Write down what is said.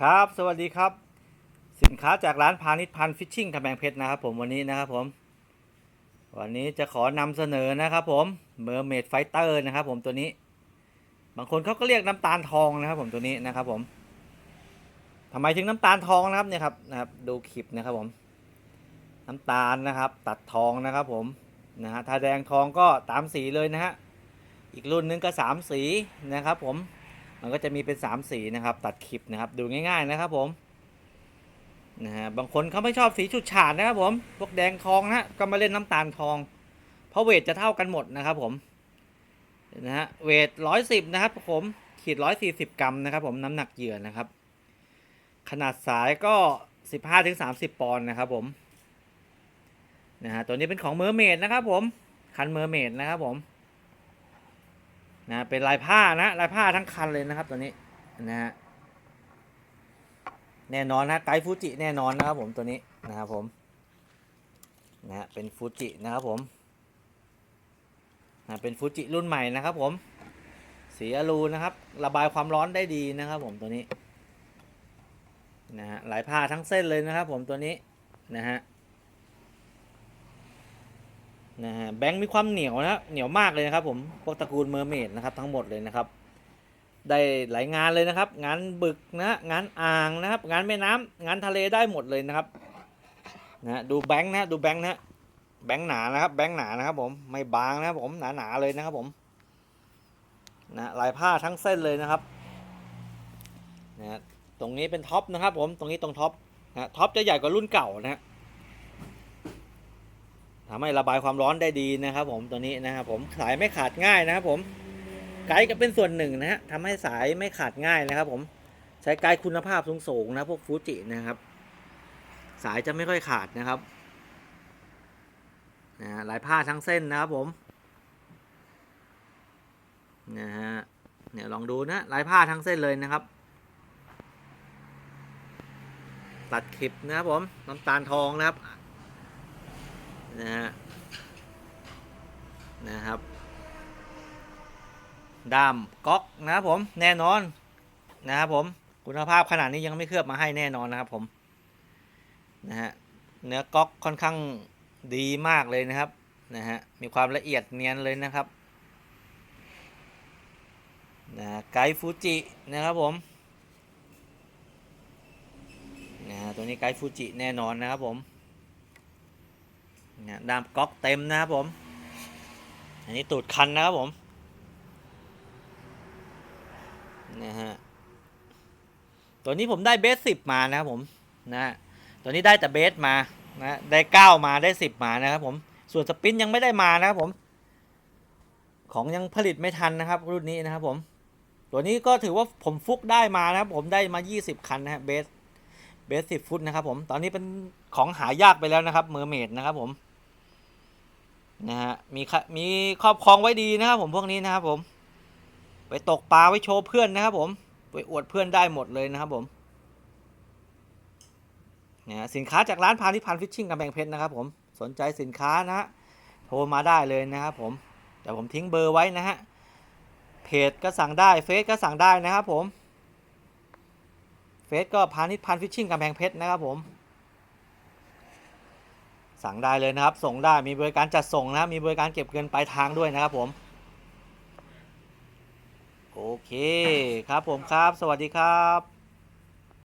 ครับ สวัสดีครับ สินค้าจากร้านพาณิชย์พันฟิชชิ่งกำแพงเพชรนะครับผมวันนี้นะครับผม วันนี้จะขอนำเสนอนะครับผมเมอร์เมดไฟเตอร์นะครับผมตัวนี้ บางคนเขาก็เรียกน้ำตาลทองนะครับผมตัวนี้นะครับผมทำไมถึงน้ำตาลทองนะครับเนี่ยครับนะครับดูคลิปนะครับผม น้ำตาลนะครับตัดทองนะครับผมนะฮะถ้าแดงทองก็ตามสีเลยนะฮะอีกรุ่นนึงก็สามสีนะครับผม มันก็จะมีเป็น3ามสีนะครับ ตัดคลิปนะครับ ดูง่าย ๆนะครับผมนะฮะบางคนเขาไม่ชอบสีฉุดฉาดนะครับผมพวกแดงทองนะก็มาเล่นน้ำตาลทอง เพราะเวทจะเท่ากันหมดนะครับผมนะฮะเวทร้อยสิบนะครับผมขีดร้อยสี่สิบกรัมนะครับ ผมน้ำหนักเหยื่อนะครับ ขนาดสายก็สิบห้าถึงสามสิบปอนด์นะครับผมนะฮะตัวนี้เป็นของเมอร์เมดนะครับผมคันเมอร์เมดนะครับผม นะเป็นลายผ้านะลายผ้าทั้งคันเลยนะครับตัวนี้นะฮะแน่นอนนะไกด์ฟูจิแน่นอนนะครับผมตัวนี้นะครับผมนะฮะเป็นฟูจินะครับผมนะเป็นฟูจิรุ่นใหม่นะครับผมสีอลูนะครับ ระบายความร้อนได้ดีนะครับผมตัวนี้นะฮะลายผ้าทั้งเส้นเลยนะครับผมตัวนี้นะฮะ นะฮะแบงค์มีความเหนียวนะเหนียวมากเลยนะครับผมพวกตระกูลเมอร์เมดนะครับทั้งหมดเลยนะครับ ได้หลายงานเลยนะครับ งานบึกนะงานอ่างนะครับ งานแม่น้ำงานทะเลได้หมดเลยนะครับนะดูแบงค์นะดูแบงค์นะแบงค์หนานะครับ แบงค์หนานะครับ ผมไม่บางนะครับผมหนาๆเลยนะครับผมนะลายผ้าทั้งเส้นเลยนะครับนะตรงนี้เป็นท็อปนะครับ ผมตรงนี้ตรงท็อปนะท็อปจะใหญ่กว่ารุ่นเก่านะฮะ ทำให้ระบายความร้อนได้ดีนะครับ ผมตัวนี้นะครับผมสายไม่ขาดง่ายนะครับผมไกด์ก็เป็นส่วนหนึ่งนะฮะทำให้สายไม่ขาดง่ายนะครับ ผมใช้ไกด์คุณภาพสูงๆนะพวกฟูจินะครับ สายจะไม่ค่อยขาดนะครับนะฮะลายผ้าทั้งเส้นนะครับผมนะฮะเนี่ยลองดูนะลายผ้าทั้งเส้นเลยนะครับ ตัดคลิปนะครับผมน้ำตาลทองนะครับ นะฮะนะครับด้ามก๊อกนะครับผมแน่นอนนะครับผมคุณภาพขนาดนี้ยังไม่เคลือบมาให้แน่นอนนะครับผมนะฮะเนื้อก๊อกค่อนข้างดีมากเลยนะครับนะฮะมีความละเอียดเนียนเลยนะครับนะไกด์ฟูจินะครับผมนะฮะตัวนี้ไกด์ฟูจิแน่นอนนะครับผม นี่ยดามก๊อกเต็มนะครับผม อันนี้ตูดคันนะครับผมนะฮะตัวนี้ผมได้เบสสิบมานะครับผมนะฮะตัวนี้ได้แต่เบสมานะได้เก้ามาได้สิบมานะครับผมส่วนสปินยังไม่ได้มานะครับผม ของยังผลิตไม่ทันนะครับ รุ่นนี้นะครับผม ตัวนี้ก็ถือว่าผมฟุกได้มานะครับ ผมได้มา20คันนะฮะเบสเบสสิบฟุตนะครับผม ตอนนี้เป็นของหายากไปแล้วนะครับเมอร์เมดนะครับผม นะฮะมีค่ะมีครอบครองไว้ดีนะครับผมพวกนี้นะครับผม ไปตกปลาไว้โชว์เพื่อนนะครับผมไปอวดเพื่อนได้หมดเลยนะครับผมนะสินค้าจากร้านพาณิพันธ์ฟิชชิ่งกำแพงเพชรนะครับผมสนใจสินค้านะฮะโทรมาได้เลยนะครับผมเดี๋ยวผมทิ้งเบอร์ไว้นะฮะเพจก็สั่งได้เฟซก็สั่งได้นะครับผมเฟซก็พาณิพันธ์ฟิชชิ่งกำแพงเพชรนะครับผม สั่งได้เลยนะครับ ส่งได้มีบริการจัดส่งนะครับมีบริการเก็บเงินปลายทางด้วยนะครับผม โอเคครับผมครับ สวัสดีครับ